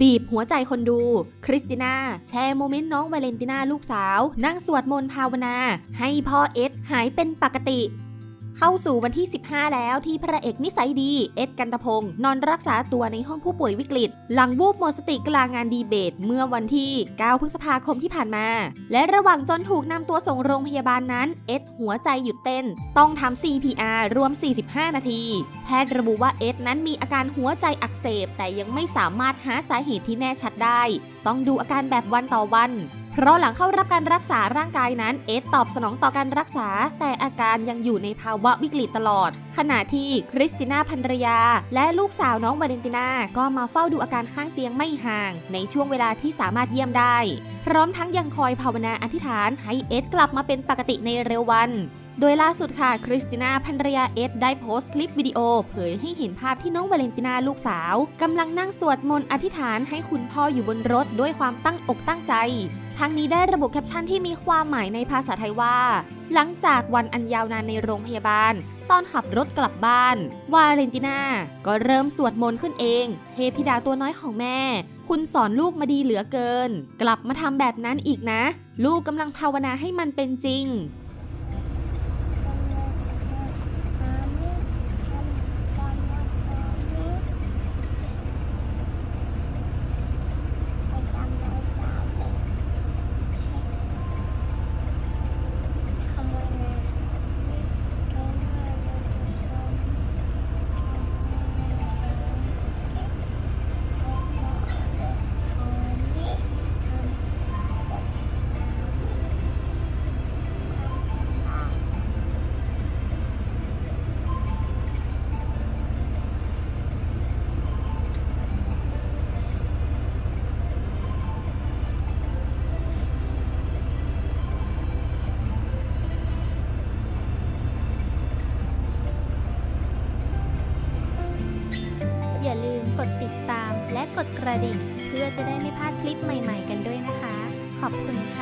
บีบหัวใจคนดู คริสติน่า แชร์โมเมนต์น้องวาเลนติน่าลูกสาว นั่งสวดมนต์ภาวนา ให้พ่อเอ็ดหายเป็นปกติ เข้าสู่วันที่ 15 แล้วที่พระเอกนิสัยดี เอ็ดกันตพงศ์นอนรักษาตัวในห้องผู้ป่วยวิกฤต หลังวูบหมดสติกลางงานดีเบต เมื่อวันที่ 9 พฤษภาคมที่ผ่านมา และระหว่างจนถูกนำตัวส่งโรงพยาบาลนั้น เอ็ดหัวใจหยุดเต้น ต้องทำ CPR รวม 45 นาที แพทย์ระบุว่าเอ็ดนั้นมีอาการหัวใจอักเสบ แต่ยังไม่สามารถหาสาเหตุที่แน่ชัดได้ ต้องดูอาการแบบวันต่อวัน เพราะหลังเข้ารับการรักษาร่างกายนั้นเอสตอบสนองต่อการรักษา แต่อาการยังอยู่ในภาวะวิกฤตตลอด ขณะที่คริสติน่าภรรยา และลูกสาวน้องวาเลนติน่าก็มาเฝ้าดูอาการข้างเตียงไม่ห่าง ในช่วงเวลาที่สามารถเยี่ยมได้ พร้อมทั้งยังคอยภาวนาอธิษฐานให้เอสกลับมาเป็นปกติในเร็ววันโดยล่าสุดค่ะ คริสติน่าภรรยาเอสได้โพสต์คลิปวิดีโอ เผยให้เห็นภาพที่น้องวาเลนติน่าลูกสาวกำลังนั่งสวดมนต์อธิษฐานให้คุณพ่ออยู่บนรถด้วยความตั้งอกตั้งใจ ทั้งนี้ได้ระบุแคปชั่นที่มีความหมายในภาษาไทยว่า หลังจากวันอันยาวนานในโรงพยาบาล ตอนขับรถกลับบ้าน วาเลนติน่า ก็เริ่มสวดมนต์ขึ้นเอง เทพธิดาตัวน้อยของแม่ คุณสอนลูกมาดีเหลือเกิน กลับมาทำแบบนั้นอีกนะ ลูกกำลังภาวนาให้มันเป็นจริง กดติดตามและกดกระดิ่ง เพื่อจะได้ไม่พลาดคลิปใหม่ๆกันด้วยนะคะ ขอบคุณค่ะ